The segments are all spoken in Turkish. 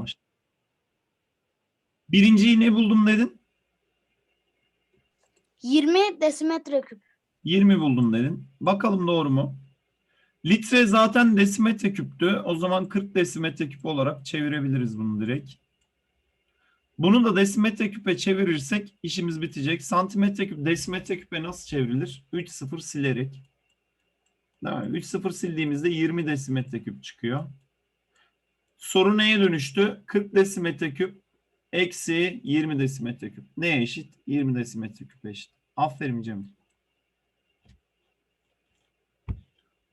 yavaş. Birinciyi ne buldum dedin? 20 desimetre küp. 20 buldum dedin. Bakalım doğru mu? Litre zaten desimetre küptü. O zaman 40 desimetre küp olarak çevirebiliriz bunu direkt. Bunu da desimetre küpe çevirirsek işimiz bitecek. Santimetre küp desimetre küpe nasıl çevrilir? 3 sıfır silerek. Değil mi? 3 sıfır sildiğimizde 20 desimetre küp çıkıyor. Soru neye dönüştü? 40 desimetre küp eksi 20 desimetre küp. Neye eşit? 20 desimetre küp eşit. Aferin Cemil.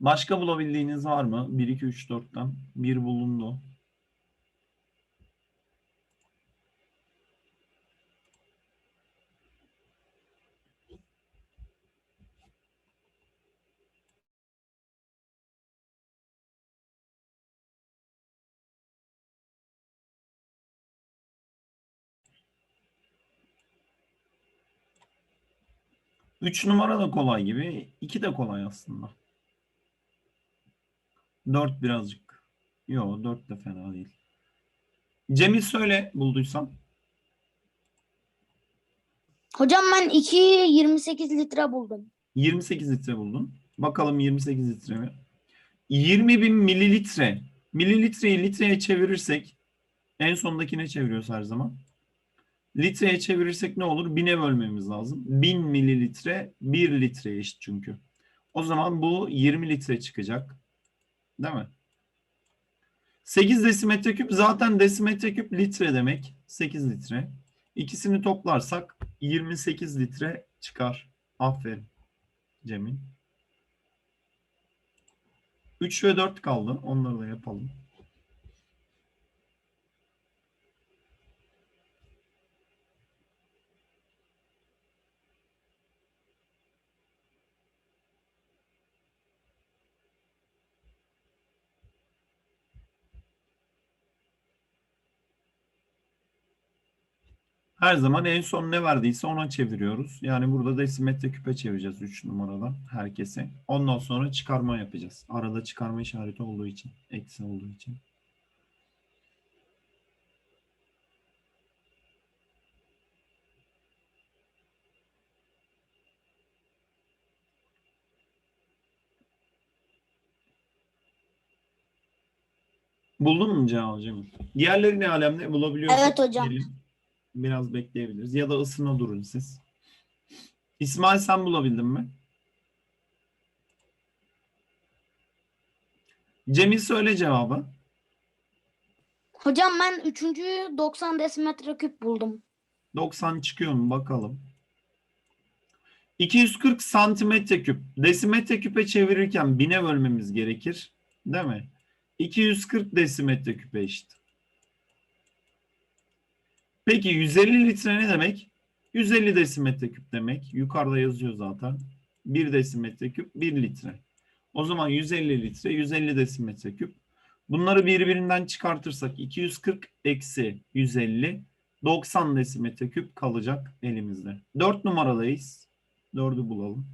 Başka bulabildiğiniz var mı? 1, 2, 3, 4'ten. 1 bulundu. Üç numara da kolay gibi. iki de kolay aslında. Dört birazcık. Yo dört de fena değil. Cemil söyle bulduysan. Hocam ben 2 28 litre buldum. 28 litre buldun. Bakalım 28 litre mi? 20 bin mililitre. Mililitreyi litreye çevirirsek en sondakine çeviriyoruz her zaman. Litreye çevirirsek ne olur? Bine bölmemiz lazım. 1000 mililitre 1 litreye eşit çünkü. O zaman bu 20 litre çıkacak. Değil mi? 8 desimetre küp zaten desimetre küp litre demek. 8 litre. İkisini toplarsak 28 litre çıkar. Aferin Cemil. 3 ve 4 kaldı. Onları da yapalım. Her zaman en son ne verdiyse ona çeviriyoruz. Yani burada desimetre küpe çevireceğiz 3 numarada herkese. Ondan sonra çıkarma yapacağız. Arada çıkarma işareti olduğu için. Eksi olduğu için. Buldun mu cevabı Cemil? Diğerleri ne alemde bulabiliyorsak Evet hocam. gelin. Biraz bekleyebiliriz. Ya da ısına durun siz. İsmail sen bulabildin mi? Cemil söyle cevabı. Hocam ben 3. 90 desimetre küp buldum. 90 çıkıyor mu bakalım. 240 santimetre küp. Desimetre küpe çevirirken bine bölmemiz gerekir. Değil mi? 240 desimetre küpe eşit. Peki 150 litre ne demek? 150 desimetre küp demek. Yukarıda yazıyor zaten. 1 desimetre küp 1 litre. O zaman 150 litre 150 desimetre küp. Bunları birbirinden çıkartırsak 240 eksi 150 90 desimetre küp kalacak elimizde. 4 numaradayız. 4'ü bulalım.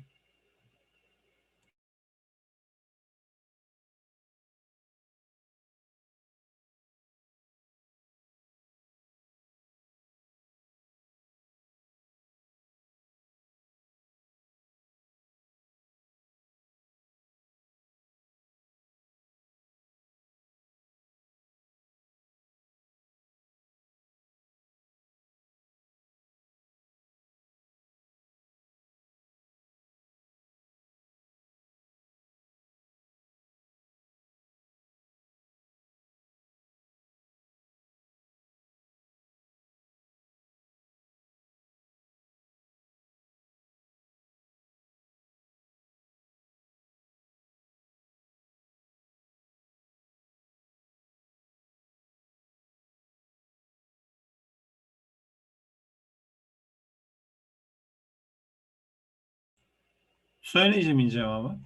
Söyle Cemil cevabı.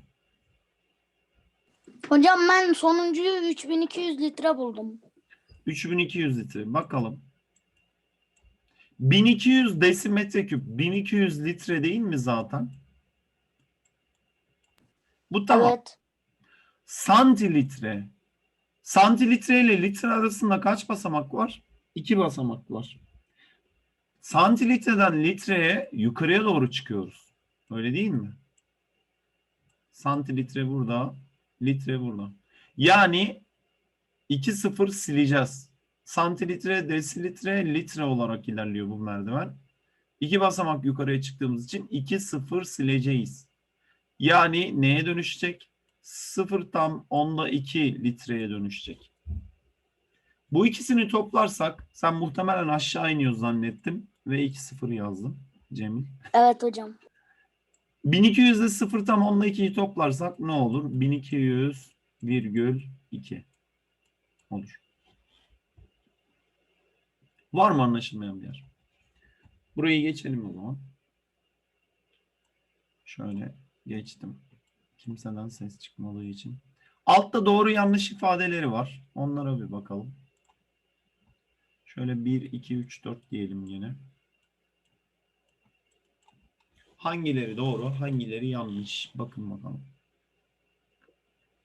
Hocam ben sonuncuyu 3200 litre buldum. 3200 litre. Bakalım. 1200 desimetre küp 1200 litre değil mi zaten? Bu tamam. Evet. Santilitre. Santilitre ile litre arasında kaç basamak var? İki basamak var. Santilitreden litreye yukarıya doğru çıkıyoruz. Öyle değil mi? Santilitre burada, litre burada. Yani 2 sıfır sileceğiz. Santilitre, desilitre, litre olarak ilerliyor bu merdiven. İki basamak yukarıya çıktığımız için 2 sıfır sileceğiz. Yani neye dönüşecek? 0 tam 10'da 2 litreye dönüşecek. Bu ikisini toplarsak sen muhtemelen aşağı iniyor zannettim ve 2 0 yazdım Cemil. Evet hocam. 1200 ile 0 tam 10'da 2'yi toplarsak ne olur? 1200 virgül 2 olur. Var mı anlaşılmayan bir yer? Burayı geçelim o zaman. Şöyle geçtim. Kimseden ses çıkmadığı için. Altta doğru yanlış ifadeleri var. Onlara bir bakalım. Şöyle 1, 2, 3, 4 diyelim yine. Hangileri doğru, hangileri yanlış? Bakın bakalım.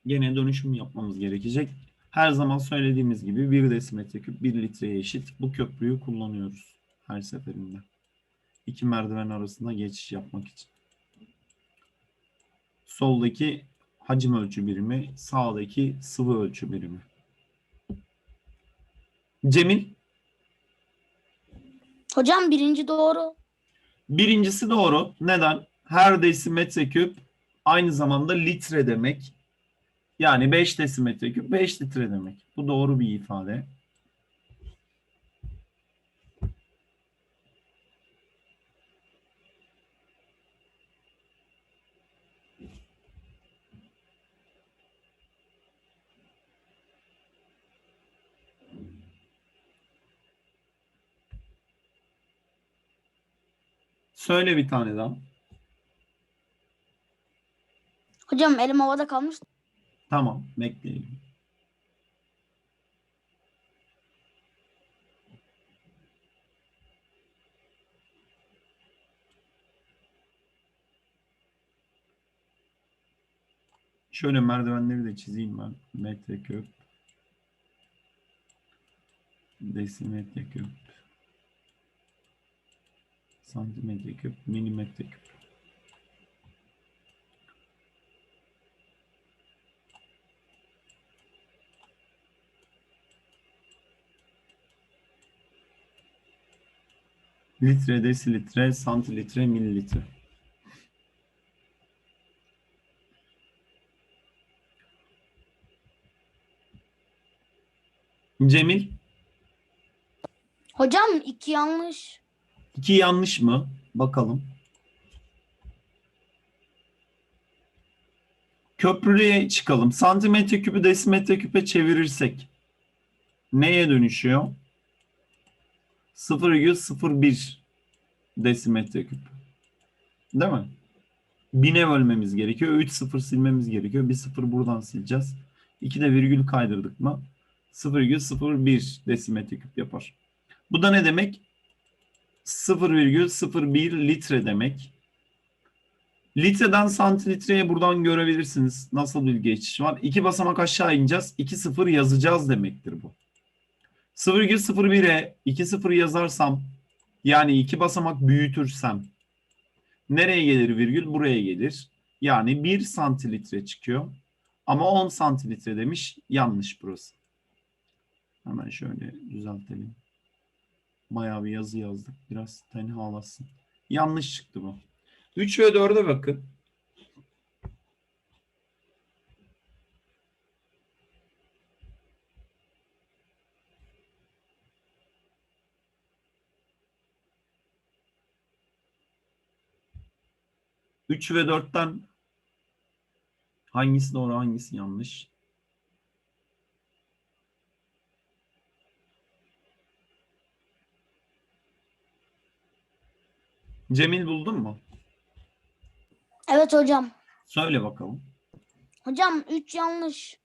Gene dönüşüm yapmamız gerekecek. Her zaman söylediğimiz gibi 1 desimetre küp 1 litreye eşit. Bu köprüyü kullanıyoruz her seferinde. İki merdiven arasında geçiş yapmak için. Soldaki hacim ölçü birimi, sağdaki sıvı ölçü birimi. Cemil, Hocam birinci doğru. Birincisi doğru. Neden? Her desimetre küp aynı zamanda litre demek. Yani 5 desimetre küp 5 litre demek. Bu doğru bir ifade. Söyle bir tane daha. Hocam elim havada kalmış. Tamam, bekleyelim. Şöyle merdivenleri de çizeyim ben. Metreküp. Desimetre Santimetre küp. Milimetre küp. Litre, desilitre, santilitre, mililitre. Cemil, Hocam iki yanlış. İki yanlış mı? Bakalım. Köprüye çıkalım. Santimetre küpü desimetre küpe çevirirsek neye dönüşüyor? 0,01 desimetre küp. Değil mi? Bine bölmemiz gerekiyor. 3 sıfır silmemiz gerekiyor. Bir sıfır buradan sileceğiz. 2 de virgül kaydırdık mı? 0,01 desimetre küp yapar. Bu da ne demek? 0,01 litre demek. Litreden santilitreye buradan görebilirsiniz. Nasıl bir geçiş var? İki basamak aşağı ineceğiz. 2 sıfır yazacağız demektir bu. 0,01'e 2 sıfır yazarsam yani iki basamak büyütürsem nereye gelir virgül? Buraya gelir. Yani 1 santilitre çıkıyor. Ama 10 santilitre demiş. Yanlış burası. Hemen şöyle düzeltelim. Bayağı bir yazı yazdık. Biraz tenhalasın. Yanlış çıktı bu. 3 ve 4'e bakın. Üç ve dörtten hangisi doğru hangisi yanlış? Cemil buldun mu? Evet hocam. Söyle bakalım. Hocam üç yanlış.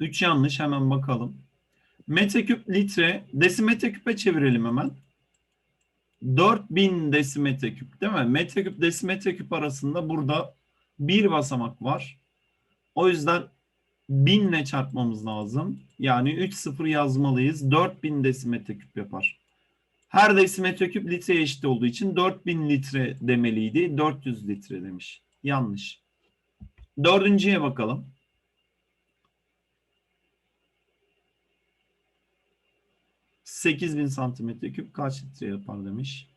3 yanlış hemen bakalım. Metreküp litre desimetre küpe çevirelim hemen. 4000 desimetre küp değil mi? Metreküp desimetre küp arasında burada bir basamak var. O yüzden 1000 çarpmamız lazım. Yani 3 sıfır yazmalıyız. 4000 desimetre küp yapar. Her desimetre küp litreye eşit olduğu için 4000 litre demeliydi. 400 litre demiş. Yanlış. Dördüncüye bakalım. 8000 santimetre küp kaç litre yapar demiş.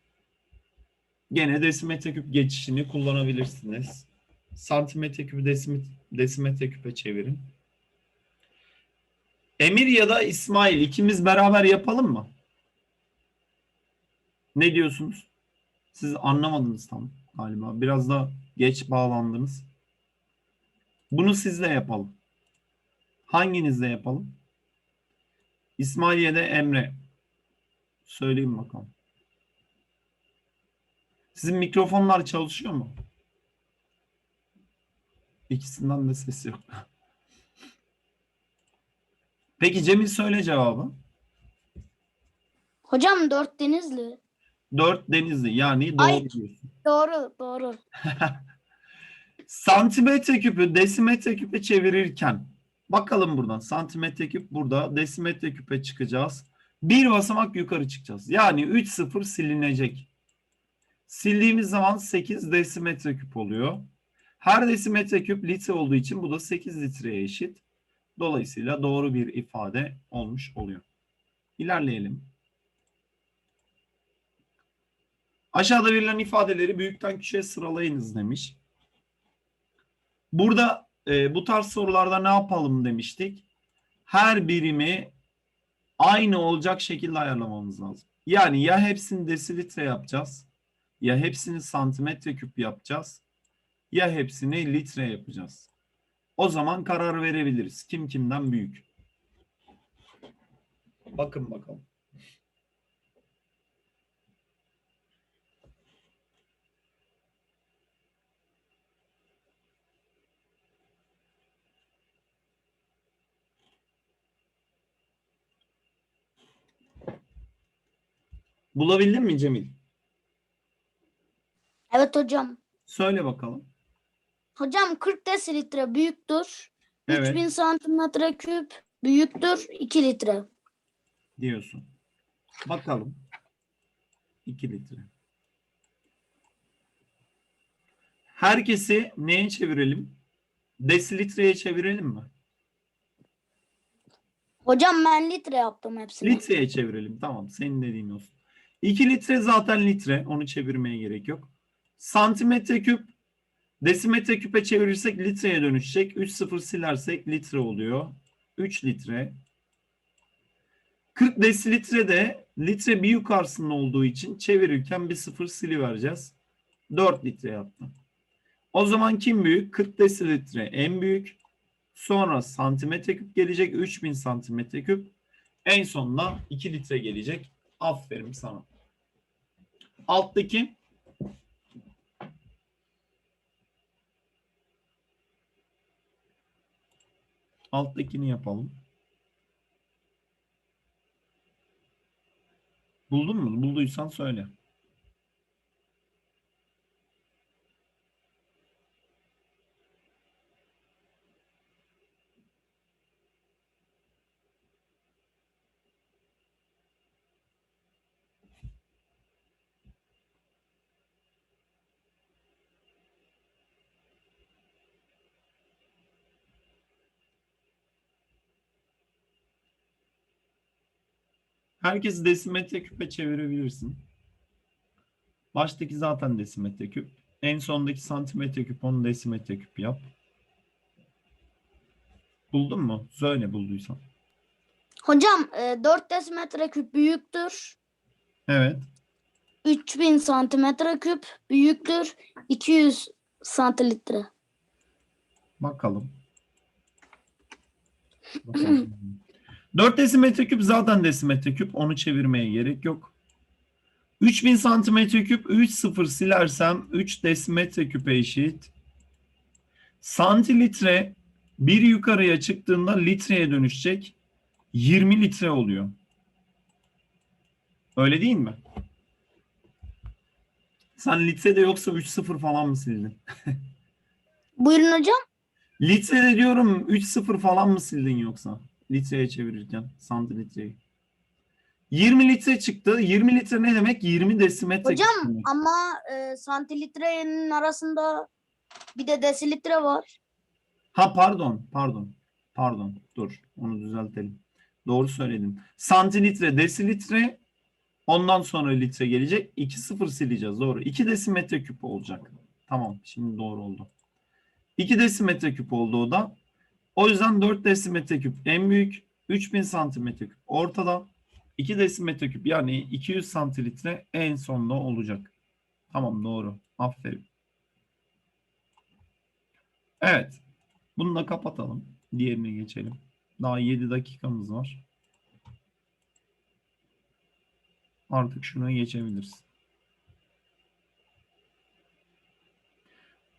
Gene desimetre küp geçişini kullanabilirsiniz. Santimetre küpü desimet- desimetre küpe çevirin. Emir ya da İsmail ikimiz beraber yapalım mı? Ne diyorsunuz? Siz anlamadınız tam galiba. Biraz da geç bağlandınız. Bunu sizle yapalım. Hanginizle yapalım? İsmail ya da Emre. Söyleyeyim bakalım. Sizin mikrofonlar çalışıyor mu? İkisinden de ses yok. Peki Cemil söyle cevabı. Hocam 4 Denizli. 4 denizli yani doğru Ay. diyorsun. Doğru doğru. Santimetre küpü desimetre küpe çevirirken bakalım buradan santimetre küp burada desimetre küpe çıkacağız. Bir basamak yukarı çıkacağız. Yani 3 sıfır silinecek. Sildiğimiz zaman 8 desimetre küp oluyor. Her desimetre küp litre olduğu için bu da 8 litreye eşit. Dolayısıyla doğru bir ifade olmuş oluyor. İlerleyelim. Aşağıda verilen ifadeleri büyükten küçüğe sıralayınız demiş. Burada e, bu tarz sorularda ne yapalım demiştik? Her birimi aynı olacak şekilde ayarlamamız lazım. Yani ya hepsini desilitre yapacağız, ya hepsini santimetre küp yapacağız, ya hepsini litre yapacağız. O zaman karar verebiliriz. Kim kimden büyük? Bakın bakalım. Bulabildin mi Cemil? Evet hocam. Söyle bakalım. Hocam 40 desilitre büyüktür. Evet. 3000 santimetre küp büyüktür 2 litre. diyorsun. Bakalım. 2 litre. Herkesi neye çevirelim? Desilitreye çevirelim mi? Hocam ben litre yaptım hepsini. Litreye çevirelim. Tamam. Senin dediğin olsun. 2 litre zaten litre. Onu çevirmeye gerek yok. Santimetre küp desimetre küpe çevirirsek litreye dönüşecek. 3 sıfır silersek litre oluyor. 3 litre. 40 desilitre de litre bir yukarısında olduğu için çevirirken bir sıfır silivereceğiz. 4 litre yaptı. O zaman kim büyük? 40 desilitre en büyük. Sonra santimetre küp gelecek. 3000 santimetre küp. En sonunda 2 litre gelecek. Aferin sana. Alttaki Alttakini yapalım. Buldun mu? Bulduysan söyle. Herkesi desimetre küpe çevirebilirsin. Baştaki zaten desimetre küp. En sondaki santimetre küp onu desimetre küp yap. Buldun mu? Söyle bulduysan. Hocam e, 4 desimetre küp büyüktür. Evet. 3000 santimetre küp büyüktür 200 santilitre. Bakalım. Bakalım. 4 desimetre küp zaten desimetre küp. Onu çevirmeye gerek yok. 3000 santimetre küp 3 sıfır silersem 3 desimetre küpe eşit. Santilitre bir yukarıya çıktığında litreye dönüşecek. 20 litre oluyor. Öyle değil mi? Sen litrede yoksa 3 sıfır falan mı sildin? Buyurun hocam. Litrede diyorum 3-0 falan mı sildin yoksa? Litreye çevirirken santilitreyi. 20 litre çıktı. 20 litre ne demek? 20 desimetre. Hocam demek. ama e, santilitrenin arasında bir de desilitre var. Ha pardon, pardon. Pardon. Dur. Onu düzeltelim. Doğru söyledim. Santilitre, desilitre ondan sonra litre gelecek. 2 sıfır sileceğiz. Doğru. 2 desimetre küp olacak. Tamam. Şimdi doğru oldu. 2 desimetre küp oldu o da. O yüzden 4 desimetre küp en büyük. 3000 santimetre küp ortada. 2 desimetre küp yani 200 santilitre en sonda olacak. Tamam doğru. Aferin. Evet. Bunu da kapatalım. Diğerine geçelim. Daha 7 dakikamız var. Artık şuna geçebiliriz.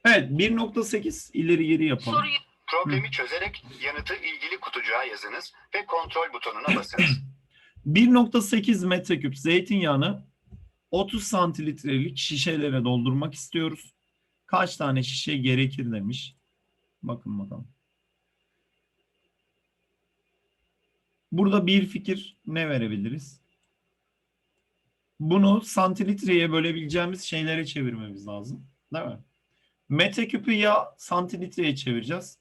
Evet 1.8 ileri geri yapalım. Soruyu problemi çözerek yanıtı ilgili kutucuğa yazınız ve kontrol butonuna basınız. 1.8 metreküp zeytinyağını 30 santilitrelik şişelere doldurmak istiyoruz. Kaç tane şişe gerekir demiş. Bakın bakalım. Burada bir fikir ne verebiliriz? Bunu santilitreye bölebileceğimiz şeylere çevirmemiz lazım. Değil mi? Metreküpü ya santilitreye çevireceğiz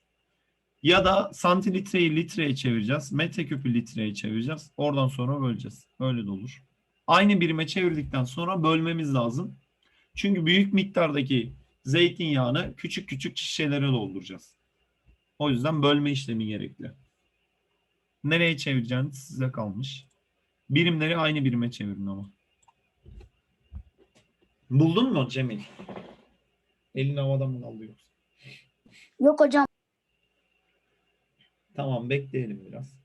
ya da santilitreyi litreye çevireceğiz. Metreküpü litreye çevireceğiz. Oradan sonra böleceğiz. Öyle de olur. Aynı birime çevirdikten sonra bölmemiz lazım. Çünkü büyük miktardaki zeytinyağını küçük küçük şişelere dolduracağız. O yüzden bölme işlemi gerekli. Nereye çevireceğiniz size kalmış. Birimleri aynı birime çevirin ama. Buldun mu Cemil? Elin havada mı kaldı? Yok hocam. Tamam bekleyelim biraz.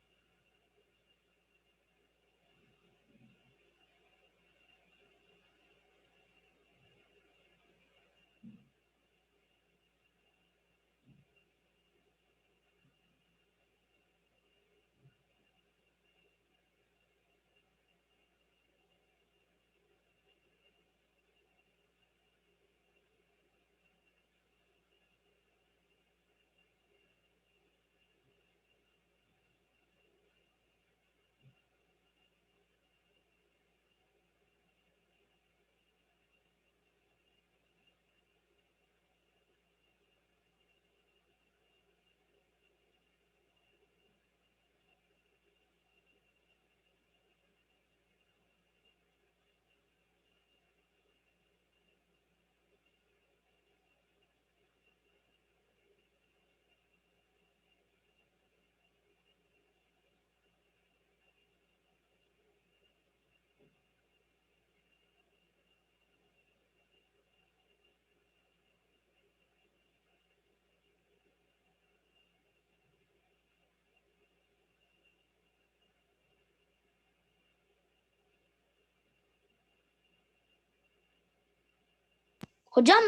Hocam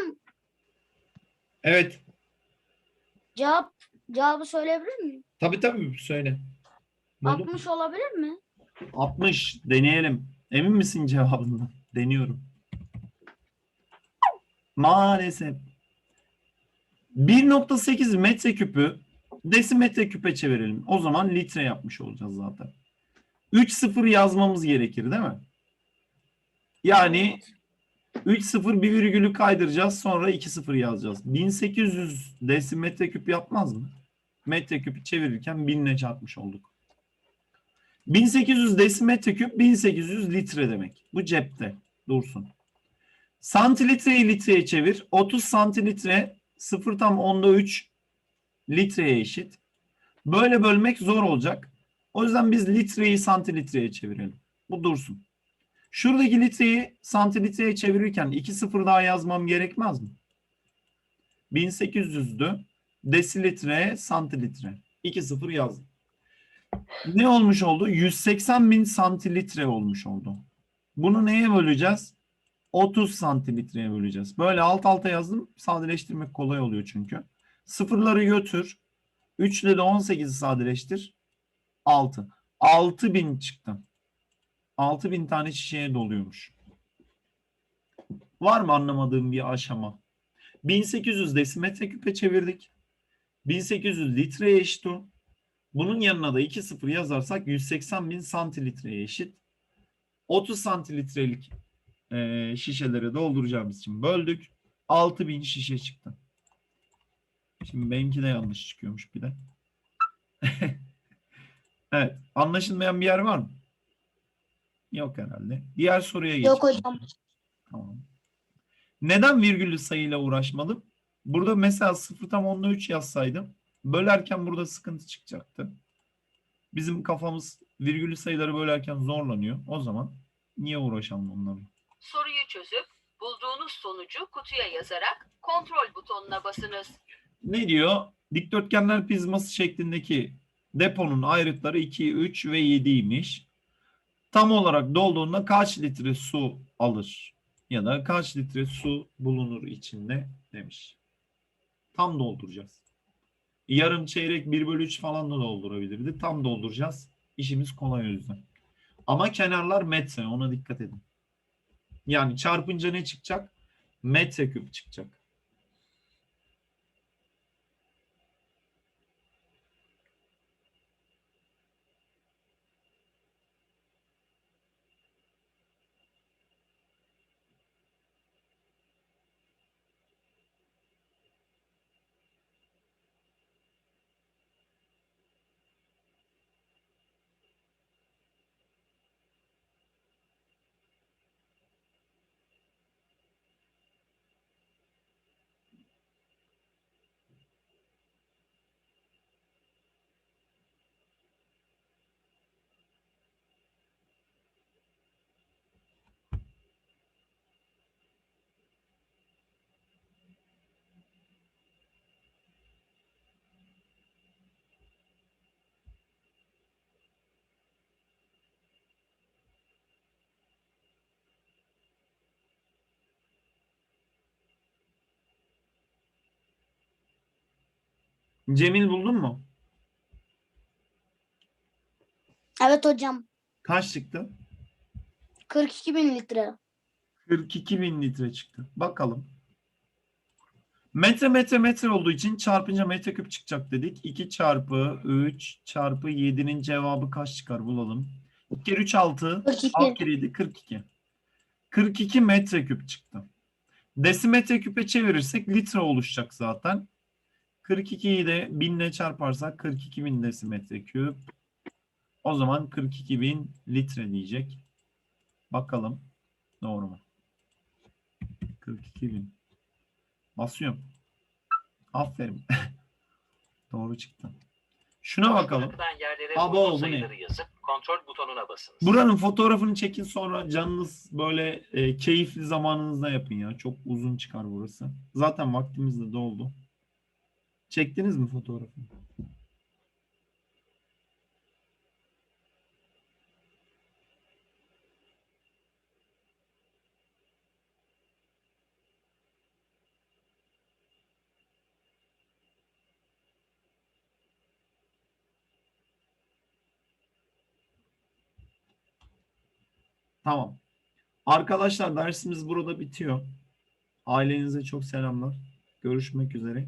Evet. cevap cevabı söyleyebilir miyim? Tabii tabii söyle. Buldun mu? 60 olabilir mi? 60 deneyelim. Emin misin cevabından? Deniyorum. Maalesef. 1.8 metreküpü desimetre küpe çevirelim. O zaman litre yapmış olacağız zaten. 3 sıfır yazmamız gerekir değil mi? Yani 3 sıfır bir virgülü kaydıracağız sonra 2 sıfır yazacağız. 1800 desimetre küp yapmaz mı? Metreküpü çevirirken 1000 ile çarpmış olduk. 1800 desimetre küp 1800 litre demek. Bu cepte dursun. Santilitreyi litreye çevir. 30 santilitre 0 tam onda 3 litreye eşit. Böyle bölmek zor olacak. O yüzden biz litreyi santilitreye çevirelim. Bu dursun. Şuradaki litreyi santilitreye çevirirken 2 sıfır daha yazmam gerekmez mi? 1800'dü. Desilitre, santilitre. 2 sıfır yazdım. Ne olmuş oldu? 180 bin santilitre olmuş oldu. Bunu neye böleceğiz? 30 santilitreye böleceğiz. Böyle alt alta yazdım. Sadeleştirmek kolay oluyor çünkü. Sıfırları götür. 3 ile de 18'i sadeleştir. 6. 6000 çıktı. 6000 tane şişeye doluyormuş. Var mı anlamadığım bir aşama? 1800 desimetre küpe çevirdik. 1800 litreye eşit o. Bunun yanına da 2 sıfır yazarsak 180 bin santilitreye eşit. 30 santilitrelik e, şişelere dolduracağımız için böldük. 6000 şişe çıktı. Şimdi benimki de yanlış çıkıyormuş bir de. evet. Anlaşılmayan bir yer var mı? Yok herhalde. Diğer soruya geçelim. Yok hocam. Tamam. Neden virgüllü sayıyla uğraşmadım? Burada mesela 0 tam 10'da 3 yazsaydım bölerken burada sıkıntı çıkacaktı. Bizim kafamız virgüllü sayıları bölerken zorlanıyor. O zaman niye uğraşalım onlarla? Soruyu çözüp bulduğunuz sonucu kutuya yazarak kontrol butonuna basınız. Ne diyor? Dikdörtgenler prizması şeklindeki deponun ayrıtları 2, 3 ve 7'ymiş. Tam olarak dolduğunda kaç litre su alır? Ya da kaç litre su bulunur içinde demiş. Tam dolduracağız. Yarım çeyrek 1 bölü 3 falan da doldurabilirdi. Tam dolduracağız. İşimiz kolay o yüzden. Ama kenarlar metre ona dikkat edin. Yani çarpınca ne çıkacak? Metreküp çıkacak. Cemil buldun mu? Evet hocam. Kaç çıktı? 42 bin litre. 42 bin litre çıktı. Bakalım. Metre metre metre olduğu için çarpınca metreküp çıkacak dedik. 2 çarpı 3 çarpı 7'nin cevabı kaç çıkar bulalım. 2 kere 3 6. 42. 6 kere 7 42. 42 metreküp çıktı. Desimetre küpe çevirirsek litre oluşacak zaten. 42'yi de 1000 ile çarparsak 42 bin desimetre küp. O zaman 42 bin litre diyecek. Bakalım. Doğru mu? 42 bin. Basıyorum. Aferin. Doğru çıktı. Şuna bakalım. Abo, bu ne? yazıp kontrol butonuna basınız. Buranın fotoğrafını çekin sonra canınız böyle e, keyifli zamanınızda yapın ya. Çok uzun çıkar burası. Zaten vaktimiz de doldu. Çektiniz mi fotoğrafını? Tamam. Arkadaşlar dersimiz burada bitiyor. Ailenize çok selamlar. Görüşmek üzere.